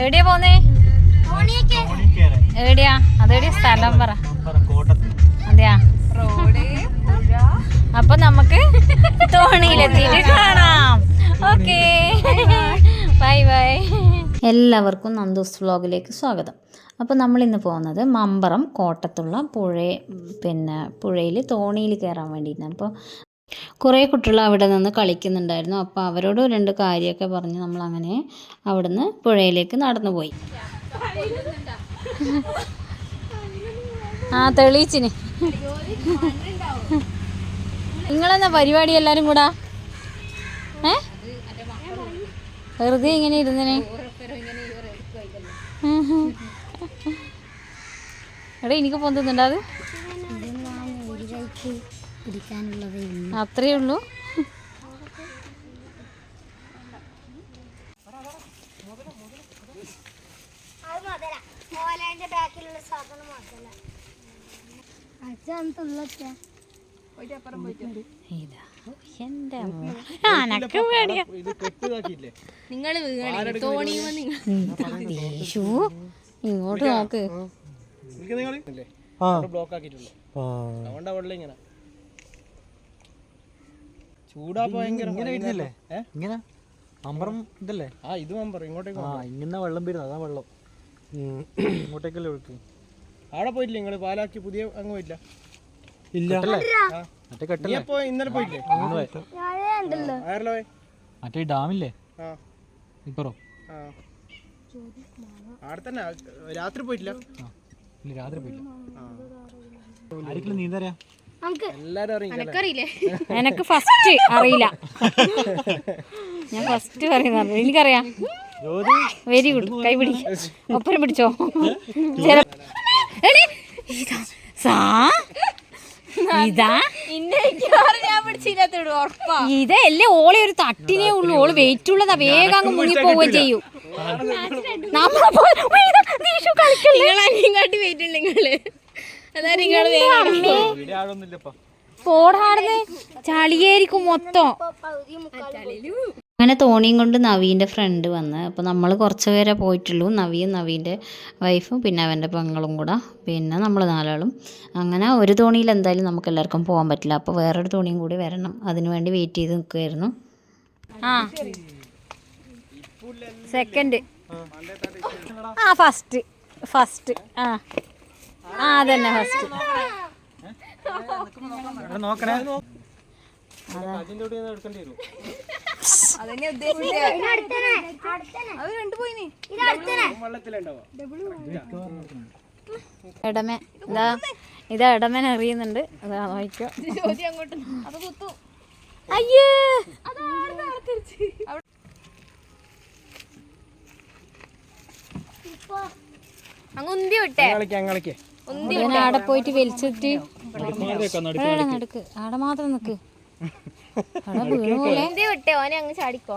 എവിടെയാ പോന്നേ? എവിടെയാ? അതെവിടെയാ? സ്ഥലം പറ. കോട്ടത്ത്. അതെയാ? അപ്പൊ നമുക്ക് തോണിയിലെത്തിയിട്ട് കാണാം. ഓക്കേ. Bye bye. എല്ലാവർക്കും നന്ദൂസ് വ്ലോഗിലേക്ക് സ്വാഗതം. അപ്പോൾ നമ്മൾ ഇന്ന് പോകുന്നത് മമ്പറം കോട്ടത്തുള്ള പുഴ പിന്നെ പുഴയിൽ തോണിയിൽ കയറാൻ വേണ്ടിയിട്ടാണ്. അപ്പോൾ കുറേ കുട്ടികൾ അവിടെ നിന്ന് കളിക്കുന്നുണ്ടായിരുന്നു. അപ്പോൾ അവരോട് രണ്ട് കാര്യമൊക്കെ പറഞ്ഞ് നമ്മൾ അങ്ങനെ അവിടുന്ന് പുഴയിലേക്ക് നടന്നു പോയി. ആ തെളിയിച്ചിന്. നിങ്ങളെന്നാ പരിപാടി എല്ലാവരും കൂടാ? ഏ? വെറുതെ ഇങ്ങനെ ഇരുന്നിനെ. എടാ എനിക്ക് പൊന്തുന്നുണ്ടോ അത്? അത്രേ ഉള്ളൂ. ബാക്കിലുള്ള സാധനം മാത്രല്ല അച്ഛൻ ഇതാ എന്റെ അനക്ക് പേടിയാ. ഇത് കെട്ടിതാക്കിയില്ലേ യേശു ഇങ്ങോട്ട് നോക്ക്. ബ്ലോക്ക് ആക്കിയിട്ടുള്ളൂ അതുകൊണ്ടാ വെള്ളം ഇങ്ങനെ ചൂടാപ്പോ ഭയങ്കര ഇങ്ങനെ വരുന്നില്ലേ ഏ? ഇങ്ങനെ? അമ്പറം ഇതല്ലേ? ആ ഇത് മമ്പർ ഇങ്ങോട്ടേക്ക് ആ ഇങ്ങനെ വെള്ളം വരുന്നത് അതാ വെള്ളം. ഇങ്ങോട്ടേക്കല്ലേ ഒഴുക്ക്. പോയിട്ടില്ല നിങ്ങൾ പാലാക്കി പുതിയ അങ്ങ് പോയില്ല ഇല്ല. മറ്റേ കെട്ടല്ലേ? ഇന്നലെ പോയില്ലേ മറ്റേ ഡാമില്ലേ? ആ. ഇപ്പറോ? തന്നെ. രാത്രി പോയിട്ടില്ല? രാത്രി പോയില്ല ആരെങ്കിലും നീന്തറിയാ എനക്ക് ഫസ്റ്റ് അറിയില്ല. ഞാൻ ഫസ്റ്റ് പറയുന്നത് എനിക്കറിയാം. Very good. കൈ ഒപ്പരം പിടിച്ചോ? ചില- ഇതാ. സാ? ഇതാ? ഇതല്ലേ ഓളെ ഒരു തട്ടിനേ ഉള്ളൂ. ഓൾ വെയിറ്റ് ഉള്ളതാ. വേഗം അങ്ങ് മുങ്ങി പോവുകയും ചെയ്യും. നമ്മളെ കളിക്കല്ലേ. വെയിറ്റ് ഉണ്ട് പോടാടുന്നേ ചളിയായിരിക്കും മൊത്തം. അങ്ങനെ തോണിയും കൊണ്ട് നവീന്റെ ഫ്രണ്ട് വന്ന്. അപ്പോൾ നമ്മൾ കുറച്ച് പേരെ പോയിട്ടുള്ളൂ. നവിയും നവീന്റെ വൈഫും പിന്നെ അവന്റെ പെങ്ങളും കൂടെ. പിന്നെ നമ്മൾ നാലാളും. അങ്ങനെ ഒരു തോണിയിൽ എന്തായാലും നമുക്ക് എല്ലാവർക്കും പോകാൻ പറ്റില്ല. അപ്പോൾ വേറൊരു തോണിയും കൂടി വരണം. അതിനു വേണ്ടി വെയിറ്റ് ചെയ്ത് നിൽക്കുമായിരുന്നു ആ. സെക്കൻഡ് ആ ഫസ്റ്റ് ഫസ്റ്റ് ആ. ആ അതന്നെ ഫസ്റ്റ് ഇടമേ ഇതാ ഇതാ ഇടമേൻ അറിയുന്നുണ്ട് അതാ നോക്കിക്കോ അയ്യേ. കളിക്കാം കളിക്കേ. ആടെ പോയിട്ട് വലിച്ചിട്ട് നടക്ക്. ആടെ മാത്രം നിക്ക്. അവിടെ വീണു പോലെ. വിട്ടേ ഓനെ അങ്ങ് ചാടിക്കോ.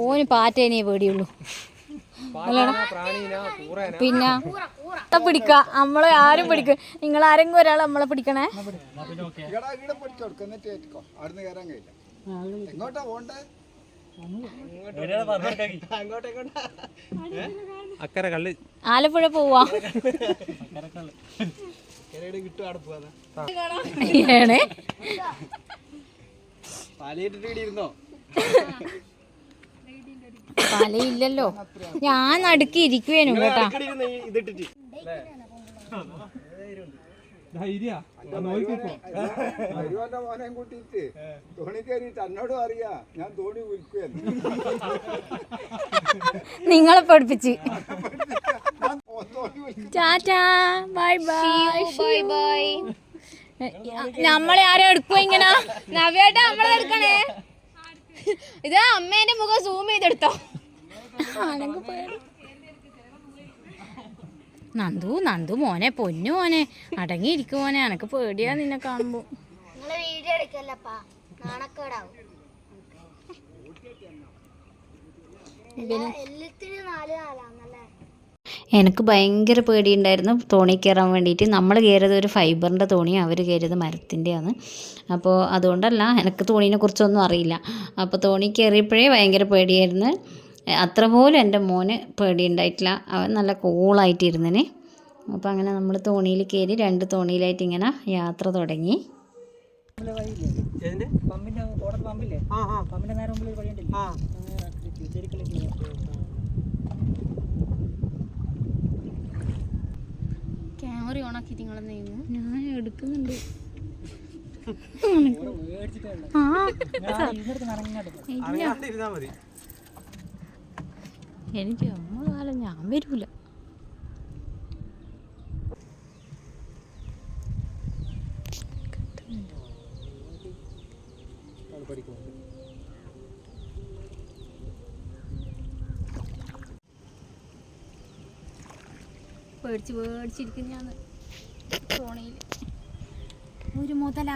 ഓന് പാറ്റേനെ പേടിയുള്ളൂ. പിന്നെ ഇത്ത പിടിക്കുക. നമ്മളെ ആരും പിടിക്കും നിങ്ങൾ ആരെങ്കിലും ഒരാൾ നമ്മളെ പിടിക്കണേ. അക്കരെ കള്ളി. ആലപ്പുഴ പോവാ. ഏണേ? തലയില്ലല്ലോ. ഞാൻ നടുക്കി ഇരിക്കുവേനും കേട്ടാ. ഇവിടെ ഇരുന്ന് ഈ ഇതിട്ടിട്ട് ധൈര്യ വരുവന്റെ മോനെ കൂട്ടിയിട്ട് തോണി കയറിയിട്ട് എന്നോടും അറിയാ ഞാൻ തോണി വിൽക്കുകയെന്ന് നിങ്ങളെ പഠിപ്പിച്ച്. Tata bye bye. Bye bye. നമ്മളെ ആരും എടുക്കുവോ ഇങ്ങനെ? നവ്യേട്ടാ നമ്മളെ എടുക്കണേ. ഇത് അമ്മേന്റെ മുഖം സൂം ചെയ്തെടുത്തോ. നന്ദു നന്ദു മോനെ പൊന്നു മോനെ. അടങ്ങിയിരിക്കും മോനെ എനക്ക് പേടിയാ നിന്നെ കാണുമ്പോ. എനിക്ക് ഭയങ്കര പേടിയുണ്ടായിരുന്നു തോണി കയറാൻ വേണ്ടിയിട്ട് നമ്മൾ കയറിയത് ഒരു ഫൈബറിന്റെ തോണിയാണ് അവർ കയറിയത് മരത്തിന്റെയാണ് അപ്പോൾ അതുകൊണ്ടല്ല എനിക്ക് തോണീനെ കുറിച്ചൊന്നും അറിയില്ല. അപ്പോൾ തോണി കയറിയപ്പോഴേ ഭയങ്കര പേടിയായിരുന്നു. അത്ര പോലും എന്റെ മോന് പേടിയുണ്ടായിട്ടില്ല. അവൻ നല്ല കൂളായിട്ടിരുന്നിന്. അപ്പോൾ അങ്ങനെ നമ്മൾ തോണിയിൽ കയറി രണ്ട് തോണിയിലായിട്ട് ഇങ്ങനെ യാത്ര തുടങ്ങി. ക്യാമറ ഓണാക്കി നിങ്ങളെന്ന് ഞാൻ എടുക്കുന്നുണ്ട്. ആ. എനിക്ക് അമ്മ കാലം ഞാൻ വരൂല. പേടിച്ച് പേടിച്ചിരിക്കും ഞാൻ തോണിയിൽ ഒരു മുതല.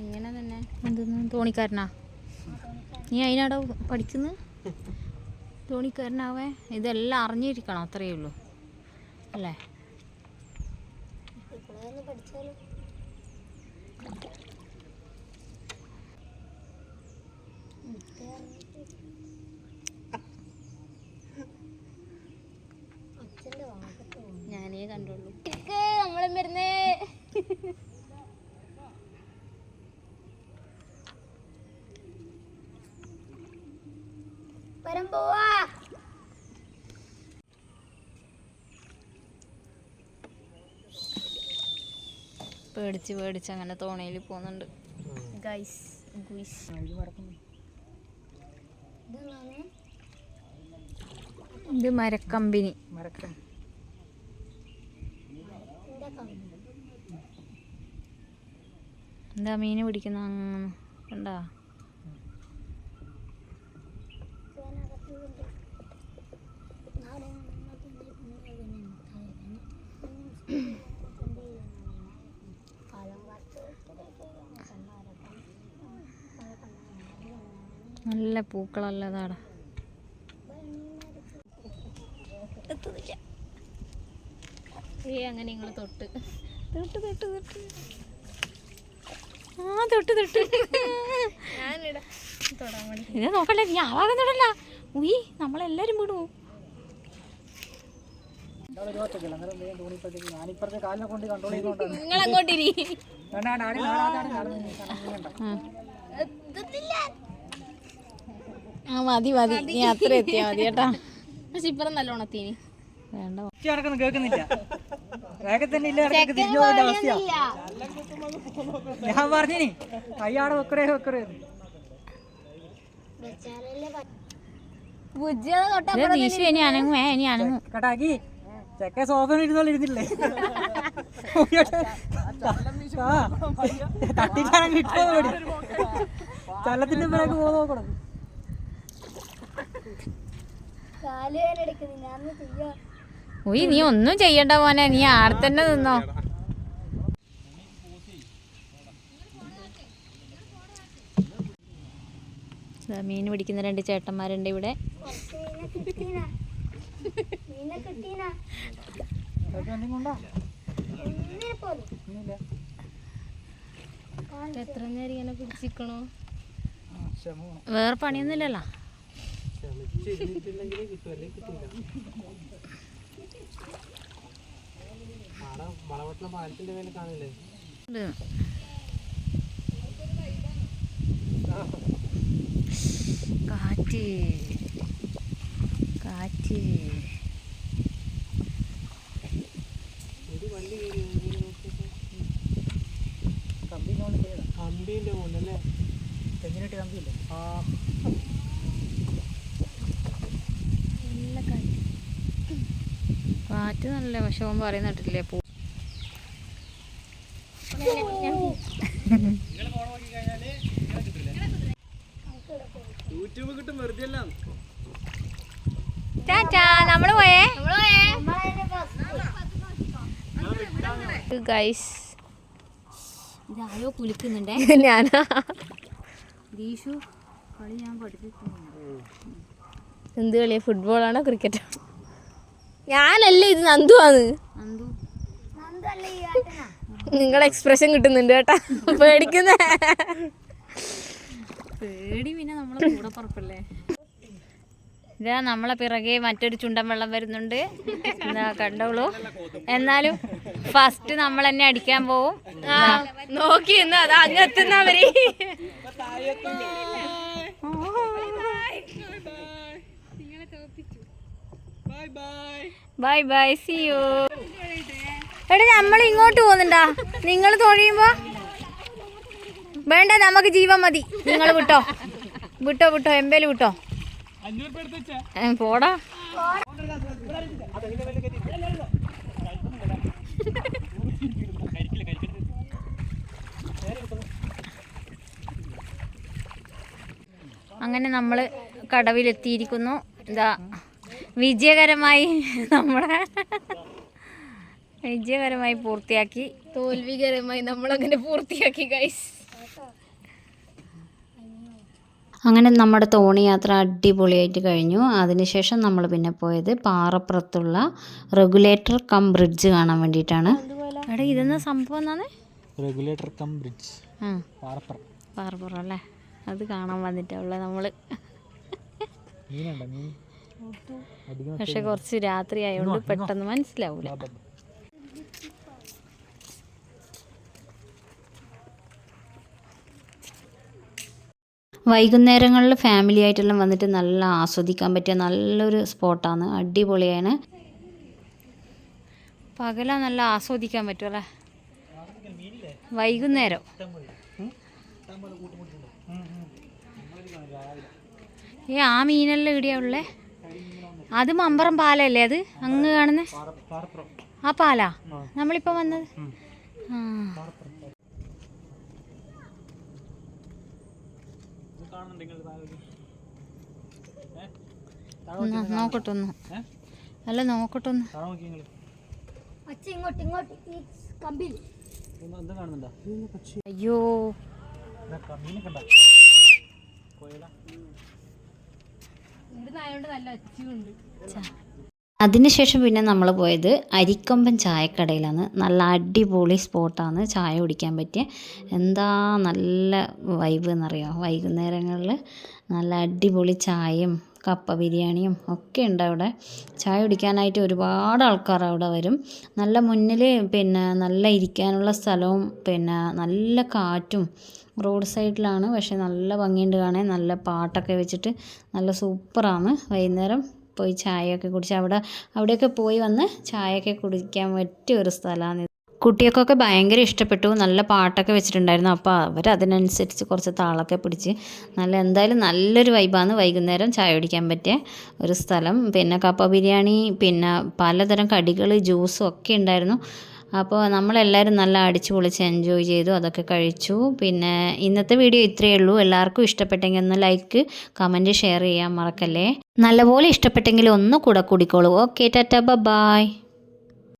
എങ്ങനെ തന്നെ? എന്തെന്ന് തോണിക്കാരനാ? നീ അതിനാടോ പഠിക്കുന്നത് തോണിക്കാരനാവേ ഇതെല്ലാം അറിഞ്ഞിരിക്കണം അത്രയേ ഉള്ളൂ. അല്ലേ? ഞാനേ കണ്ടുള്ളൂ നമ്മളും വരുന്നേ വരം പോവാ പേടിച്ച് പേടിച്ച് അങ്ങനെ തോണയിൽ പോകുന്നുണ്ട് ഗൈസ് ഗുയിസ് ഇത് മരക്കമ്പിനി. മരക്കം എന്താ മീന് പിടിക്കുന്ന അങ്ങനെ കണ്ടാ? നല്ല പൂക്കളല്ലതാടാ ഏ അങ്ങനെ നിങ്ങൾ തൊട്ട്. തൊട്ട് തൊട്ട് തൊട്ട്. ആ തൊട്ട് തൊട്ട്. ഞാനിട. തൊടാൻ വേണ്ടി. ഇത് നോക്കല്ലേ നീ ആവാകം തൊടല്ല ഉയ് നമ്മളെല്ലാരും ഒരാൾ ഒരു ആ മതി മതി. നീ അത്ര എത്തിയാ മതി കേട്ടാ. പക്ഷെ ഇപ്പുറം നല്ലോണം എത്തി വേണ്ട. നടക്കുന്നു കേൾക്കുന്നില്ല. വേഗത്തന്നെ ഇല്ല തിരിഞ്ഞു പോകേണ്ട അവസ്ഥയാ. ഞാൻ പറഞ്ഞിനി കയ്യാടെ വെക്കറേ വെക്കറേ നീശു ഇനി ഇനി അനങ്ങും. കേട്ടാക്കി. ചെക്ക സോഫയിൽ ഇരുന്നോളൂ ഇരുന്നില്ലേ? കിട്ടുമോ പേടി പിറകെ പോ നോക്കണം ഉയ് നീ ഒന്നും ചെയ്യണ്ട മോനെ നീ ആടെ തന്നെ നിന്നോ. മീൻ പിടിക്കുന്ന രണ്ട് ചേട്ടന്മാരുണ്ട് ഇവിടെ. എത്ര നേരം ഇങ്ങനെ പിടിച്ചിക്കണോ വേറെ പണിയൊന്നുമില്ലല്ലോ. ക്ഷമിച്ചിരുന്നിട്ടുണ്ടെങ്കിലേ കിട്ടും അല്ലെങ്കിൽ കിട്ടില്ല ആടെ പാലത്തിന്റെ മേലെ കാണില്ലേ. കാറ്റ് കാറ്റ് ഒരു വണ്ടി കമ്പിന്റെ മുന്നല്ലേ തെങ്ങിനിട്ട് കമ്പിയില്ലേ ആ കാറ്റ് നല്ല പക്ഷെ ഓൻ പറയുന്ന കേട്ടില്ലേ പൂ നമ്മൾ പോയേ? ഗൈസ്. ഇതാരോ കുളിക്കുന്നുണ്ടേ? ഞാനാ. ദീഷു കളി ഞാൻ പഠിപ്പിക്കുന്നു എന്ത് കളിയാ? ഫുട്ബോളാണോ ക്രിക്കറ്റോ? ഞാനല്ലേ ഇത് നന്ദു. ആണ് നിങ്ങളെ എക്സ്പ്രഷൻ കിട്ടുന്നുണ്ട് കേട്ടാ. പേടിക്കുന്ന. പേടി പിന്നെ നമ്മളെ കൂടെ പറപ്പല്ലേ? ഇതാ നമ്മളെ പിറകെ മറ്റൊരു ചുണ്ടൻ വെള്ളം വരുന്നുണ്ട്. എന്താ കണ്ടോളൂ. എന്നാലും ഫസ്റ്റ് നമ്മൾ തന്നെ അടിക്കാൻ പോവും. നോക്കി അതാ അങ്ങെത്തുന്നവര് bye bye bye bye see you എടാ നമ്മൾ ഇങ്ങോട്ട് പോകുന്നുണ്ടാ? നിങ്ങൾ തൊഴിയുമ്പോ? വേണ്ട നമുക്ക് ജീവൻ മതി. നിങ്ങൾ വിട്ടോ. വിട്ടോ വിട്ടോ. എമ്പേൽ വിട്ടോ. പോടാ. അങ്ങനെ നമ്മൾ കടവിലെത്തിയിരിക്കുന്നു. ഇതാ. വിജയകരമായി നമ്മളെ വിജയകരമായി പൂർത്തിയാക്കി. തോൽവികരമായി നമ്മളങ്ങനെ പൂർത്തിയാക്കി ഗൈസ് അങ്ങനെ നമ്മുടെ തോണി യാത്ര അടിപൊളിയായിട്ട് കഴിഞ്ഞു. അതിനുശേഷം നമ്മൾ പിന്നെ പോയത് പാറപ്പുറത്തുള്ള റെഗുലേറ്റർ കം ബ്രിഡ്ജ് കാണാൻ വേണ്ടിയിട്ടാണ്. എടാ ഇതെന്നാ സംഭവം എന്നാണ് regulator cum bridge. Parappuram. Parappuram അല്ലേ? അത് കാണാൻ വന്നിട്ടുള്ള നമ്മൾ മീനുണ്ടോ മീൻ? അധികം പക്ഷെ കുറച്ച് രാത്രി ആയതുകൊണ്ട് പെട്ടെന്ന് മനസ്സിലാവൂല. വൈകുന്നേരങ്ങളിൽ ഫാമിലി ആയിട്ടെല്ലാം വന്നിട്ട് നല്ല ആസ്വദിക്കാൻ പറ്റിയ നല്ലൊരു സ്പോട്ടാണ് അടിപൊളിയാണ്. പകല നല്ല ആസ്വദിക്കാൻ പറ്റുമല്ലേ വൈകുന്നേരം. ഏ ആ മീനെല്ലാം ഇവിടെയാ ഉള്ളേ? അത് മമ്പറം പാലല്ലേ അത്? അങ്ങ് കാണുന്ന? ആ പാലാ? നമ്മളിപ്പോ വന്നത്? നോക്കട്ടൊന്ന്. അല്ല നോക്കട്ടൊന്ന്. അയ്യോ. അതിനുശേഷം പിന്നെ നമ്മൾ പോയത് അരിക്കൊമ്പൻ ചായക്കടയിലാണ്. നല്ല അടിപൊളി സ്പോട്ടാണ് ചായ കുടിക്കാൻ പറ്റിയ. എന്താ നല്ല വൈബ് എന്നറിയാം? വൈകുന്നേരങ്ങളിൽ നല്ല അടിപൊളി ചായയും കപ്പ ബിരിയാണിയും ഒക്കെ ഉണ്ട് അവിടെ ചായ കുടിക്കാനായിട്ട് ഒരുപാട് ആൾക്കാർ അവിടെ വരും. നല്ല മുന്നിൽ പിന്നെ നല്ല ഇരിക്കാനുള്ള സ്ഥലവും പിന്നെ നല്ല കാറ്റും റോഡ് സൈഡിലാണ്. പക്ഷേ നല്ല ഭംഗിയുണ്ട് കാണാൻ. നല്ല പാട്ടൊക്കെ വെച്ചിട്ട് നല്ല സൂപ്പറാണ്. വൈകുന്നേരം പോയി ചായയൊക്കെ കുടിച്ച് അവിടെ അവിടെയൊക്കെ പോയി വന്ന് ചായയൊക്കെ കുടിക്കാൻ പറ്റിയ ഒരു സ്ഥലമാണ് കുട്ടികൾക്കൊക്കെ ഭയങ്കര ഇഷ്ടപ്പെട്ടു. നല്ല പാട്ടൊക്കെ വെച്ചിട്ടുണ്ടായിരുന്നു. അപ്പോൾ അവർ അതിനനുസരിച്ച് കുറച്ച് താളൊക്കെ പിടിച്ച് നല്ല എന്തായാലും നല്ലൊരു വൈബാണ് വൈകുന്നേരം ചായ കുടിക്കാൻ പറ്റിയ ഒരു സ്ഥലം. പിന്നെ കപ്പ ബിരിയാണി പിന്നെ പലതരം കടികൾ ജ്യൂസും ഒക്കെ ഉണ്ടായിരുന്നു. അപ്പോൾ നമ്മളെല്ലാവരും നല്ല അടിച്ചു പൊളിച്ച് എൻജോയ് ചെയ്തു. അതൊക്കെ കഴിച്ചു. പിന്നെ ഇന്നത്തെ വീഡിയോ ഇത്രയേ ഉള്ളൂ. എല്ലാവർക്കും ഇഷ്ടപ്പെട്ടെങ്കിൽ ഒന്ന് ലൈക്ക് കമന്റ് ഷെയർ ചെയ്യാൻ മറക്കല്ലേ? നല്ലപോലെ ഇഷ്ടപ്പെട്ടെങ്കിൽ ഒന്ന് കൂടെ കൂടിക്കോളൂ. Okay Tata by